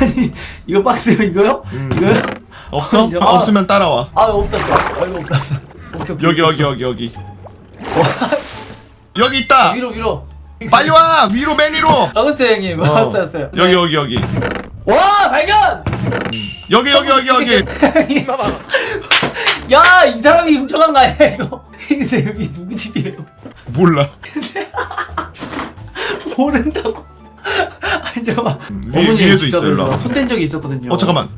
아니 이거 박스요 이거요? 음. 이거요? 없어? 아, 없으면 따라와. 아 없었어. 아 이거 없었어. 오케이, 오케이, 여기 여기. 여기 여기. 여기 있다. 위로 위로. 빨리 와 위로 맨 위로. 알았어요 형님. 어. 알았어요 알았어요. 여기 여기 여기. 와 발견! 여기 여기 여기 여기. 야이 사람이 훔쳐간 거 아니야 이거? 근데 여기 누구 집이에요? 몰라. 모른다고. 아니 잠깐만. 위에- 어머니 위에도 있어요, 일로 그래서 와봐. 손댄 적이 있었거든요. 어 잠깐만.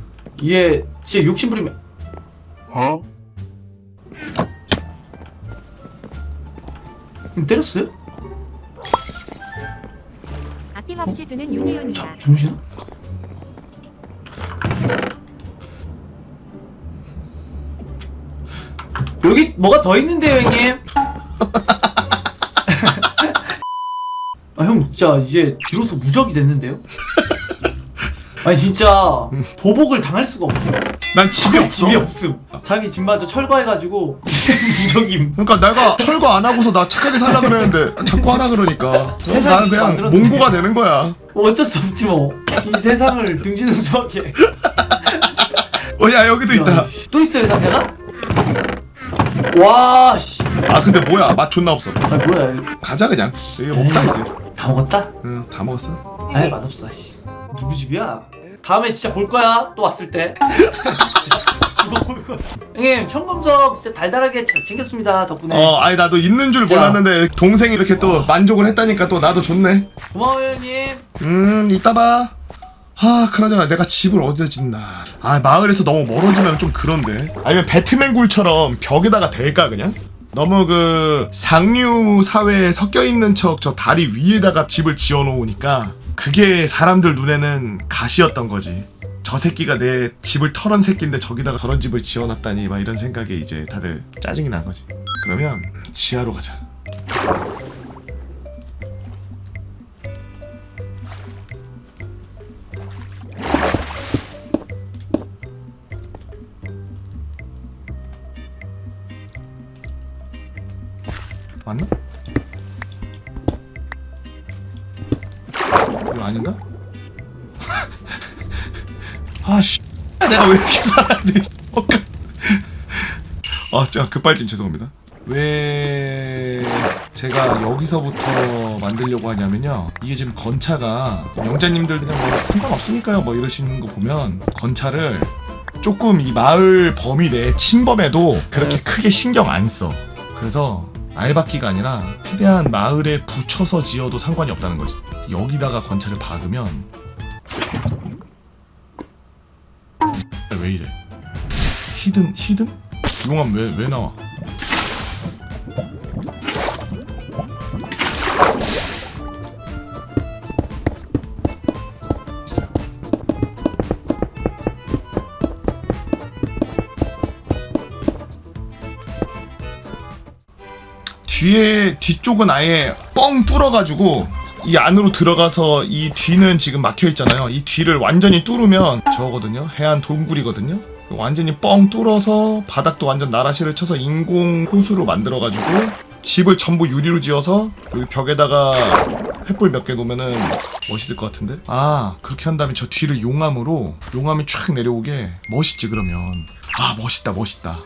얘 진짜 욕심 부리면. 어? 음, 때렸어요? 아낌없이 주는 유니온이다. 자, 주무시나? 여기 뭐가 더 있는데요, 형님? 아, 형 진짜 이제 비로소 무적이 됐는데요? 아니 진짜 보복을 당할 수가 없어. 난 집이 없어. 집이 없음. 자기 집마저 철거해가지고 무적임. 그러니까 내가 철거 안 하고서 나 착하게 살라 그랬는데 자꾸 하라 그러니까 그럼 나는 그냥 만들었는데. 몽고가 되는 거야. 뭐 어쩔 수 없지 뭐. 이 세상을 등지는 수밖에. 어 야 여기도 있다. 야, 또 있어요 상태가? 와 씨. 아 근데 뭐야 맛 존나 없어. 아 뭐야. 가자 그냥. 여기 없다 이제. 다 먹었다? 응 다 먹었어. 아이 맛없어 씨. 누구 집이야? 다음에 진짜 볼 거야 또 왔을 때 이거 볼 거야. 형님 청금석 진짜 달달하게 잘 챙겼습니다 덕분에 어 아니 나도 있는 줄 자. 몰랐는데 동생이 이렇게 또 만족을 했다니까 또 나도 좋네. 고마워요 형님 음 이따 봐. 아 그나저나 내가 집을 어디다 짓나 아 마을에서 너무 멀어지면 좀 그런데 아니면 배트맨 굴처럼 벽에다가 댈까 그냥? 너무 그 상류 사회에 섞여 있는 척 저 다리 위에다가 집을 지어 놓으니까 그게 사람들 눈에는 가시였던 거지. 저 새끼가 내 집을 털은 새끼인데 저기다가 저런 집을 지어놨다니 막 이런 생각에 이제 다들 짜증이 난 거지. 그러면 지하로 가자 맞나? 이거 아닌가? 아씨 내가 왜 이렇게 살아야 아 제가 급발진 죄송합니다 왜 제가 여기서부터 만들려고 하냐면요 이게 지금 건차가 영자님들 그냥 뭐 상관없으니까요 뭐 이러시는 거 보면 건차를 조금 이 마을 범위 내에 침범해도 그렇게 크게 신경 안 써. 그래서 알박기가 아니라 최대한 마을에 붙여서 지어도 상관이 없다는 거지. 여기다가 건차를 박으면 왜 이래? 히든 히든? 용암 왜왜 나와? 뒤에 뒤쪽은 아예 뻥 뚫어가지고 이 안으로 들어가서 이 뒤는 지금 막혀 있잖아요. 이 뒤를 완전히 뚫으면 저거거든요. 해안 동굴이거든요. 완전히 뻥 뚫어서 바닥도 완전 나라시를 쳐서 인공 호수로 만들어가지고 집을 전부 유리로 지어서 여기 벽에다가 횃불 몇 개 놓으면은 멋있을 것 같은데? 아 그렇게 한 다음에 저 뒤를 용암으로 용암이 쫙 내려오게 멋있지 그러면 아 멋있다 멋있다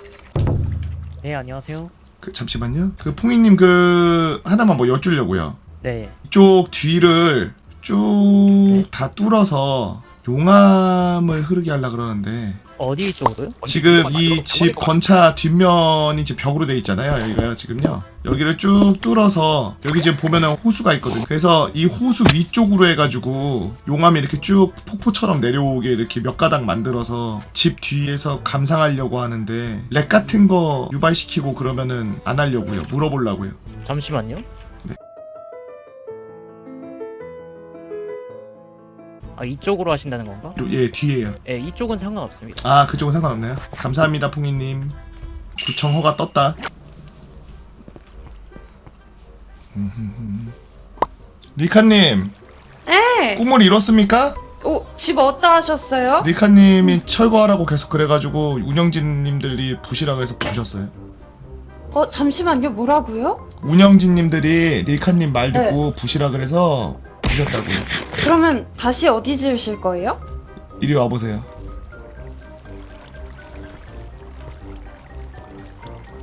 네 안녕하세요. 그 잠시만요. 그 퐁이님 그 하나만 뭐 여쭈려고요. 네 이쪽 뒤를 쭉 다 뚫어서 용암을 흐르게 하려 그러는데 어디 쪽으로요? 지금 이 집 건차 뒷면이 지금 벽으로 돼 있잖아요. 여기가요 지금요. 여기를 쭉 뚫어서 여기 지금 보면은 호수가 있거든요. 그래서 이 호수 위쪽으로 해가지고 용암이 이렇게 쭉 폭포처럼 내려오게 이렇게 몇 가닥 만들어서 집 뒤에서 감상하려고 하는데 렉 같은 거 유발시키고 그러면은 안 하려고요. 물어보려고요. 잠시만요. 아 이쪽으로 하신다는 건가? 예 뒤에요. 네 이쪽은 상관없습니다. 아 그쪽은 상관없네요. 감사합니다 퐁이님. 구청 허가 떴다. 리카님 네. 꿈을 이뤘습니까? 오, 집 어디다 하셨어요? 리카님이 철거하라고 계속 그래가지고 운영진님들이 부시라 그래서 부셨어요. 어, 잠시만요. 뭐라고요? 운영진님들이 리카님 말 듣고 부시라 그래서 부셨다고요. 그러면 다시 어디 지으실 거예요? 이리 와보세요.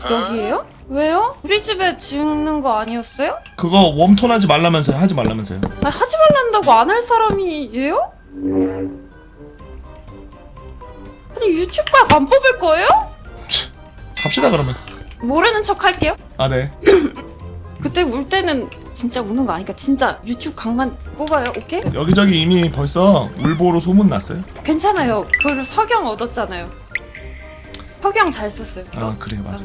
여기에요? 왜요? 우리 집에 짓는 거 아니었어요? 그거 웜톤 하지 말라면서요. 하지 말라면서요. 아니, 하지 말란다고 안 할 사람이에요? 아니 유튜브각 안 뽑을 거예요? 갑시다 그러면. 모르는 척 할게요. 아 네. 그때 울 때는 진짜 우는 거 아니까 진짜 유튜브 각만 뽑아요. 오케이? 여기저기 이미 벌써 울보로 소문 났어요. 괜찮아요. 그걸 석영 얻었잖아요. 석영 잘 썼어요. 아 그래 맞아.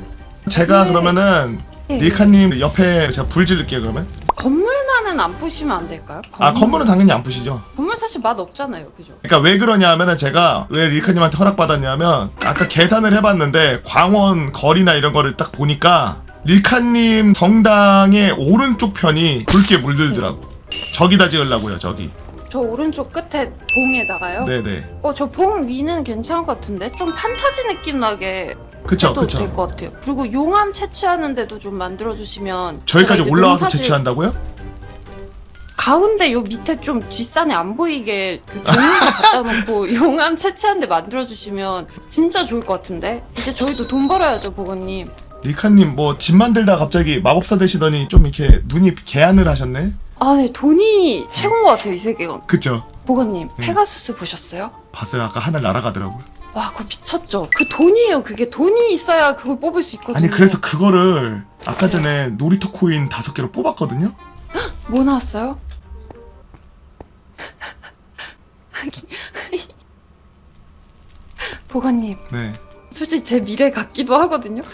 제가 네. 그러면은 네. 리카님 옆에 제가 불 지를게요 그러면. 건물만은 안 부시면 안 될까요? 아 건물은 당연히 안 푸시죠. 건물 사실 맛 없잖아요. 그죠? 그러니까 왜 그러냐면은 제가 왜 리카님한테 허락 받았냐면 아까 계산을 해봤는데 광원 거리나 이런 거를 딱 보니까 리카님 성당의 오른쪽 편이 붉게 물들더라고. 저기다 지으려고요 저기. 저 오른쪽 끝에 봉에다가요. 네네. 어, 저 봉 위는 괜찮을 것 같은데 좀 판타지 느낌 나게 그쵸 해도 그쵸. 될것 같아요. 그리고 용암 채취하는 데도 좀 만들어 주시면 저기까지 올라와서 채취한다고요? 가운데 요 밑에 좀 뒷산에 안 보이게 그 종이서 갖다 놓고 용암 채취하는 데 만들어 주시면 진짜 좋을 것 같은데 이제 저희도 돈 벌어야죠, 보건님. 리카님 뭐 집 만들다 갑자기 마법사 되시더니 좀 이렇게 눈이 개안을 하셨네? 아, 네, 돈이 최고인 것 같아요, 이 세계가. 그쵸? 보건님, 네. 페가수스 보셨어요? 봤어요 아까 하늘 날아가더라고요. 와, 그거 미쳤죠? 그 돈이에요, 그게. 돈이 있어야 그걸 뽑을 수 있거든요. 아니 그래서 그거를 아까 전에 놀이터 코인 다섯 개로 뽑았거든요? 뭐 나왔어요? 보건님, 네. 솔직히 제 미래 같기도 하거든요.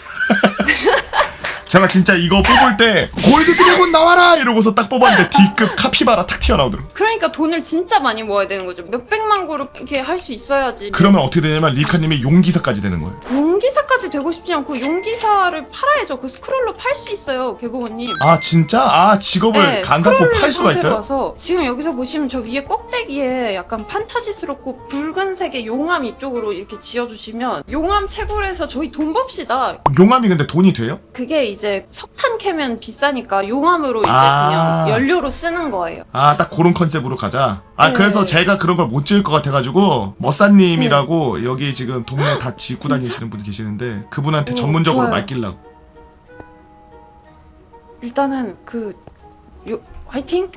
제가 진짜 이거 뽑을 때 골드 드래곤 나와라 이러고서 딱 뽑았는데 D급 카피바라 탁 튀어나오더라고. 그러니까 돈을 진짜 많이 모아야 되는 거죠. 몇 백만 고로 이렇게 할 수 있어야지. 그러면 어떻게 되냐면 리카님이 용기사까지 되는 거예요. 용 기사까지 되고 싶지 않고 용기사를 팔아야죠. 그 스크롤로 팔 수 있어요, 개보건님. 아 진짜? 아 직업을 안 갖고 스크롤을 팔 수가 있어요? 선택해서 지금 여기서 보시면 저 위에 꼭대기에 약간 판타지스럽고 붉은색의 용암 이쪽으로 이렇게 지어주시면 용암 채굴해서 저희 돈 법시다. 용암이 근데 돈이 돼요? 그게 이제 석탄 캐면 비싸니까 용암으로 이제 아. 그냥 연료로 쓰는 거예요. 아 딱 그런 컨셉으로 가자. 아 네. 그래서 제가 그런 걸 못 지을 것 같아가지고 머싸님이라고 여기 지금 동네 다 짓고? 다니시는 분이 계시는데 그분한테 오, 전문적으로 좋아요. 맡기려고. 일단은 그 요, 화이팅?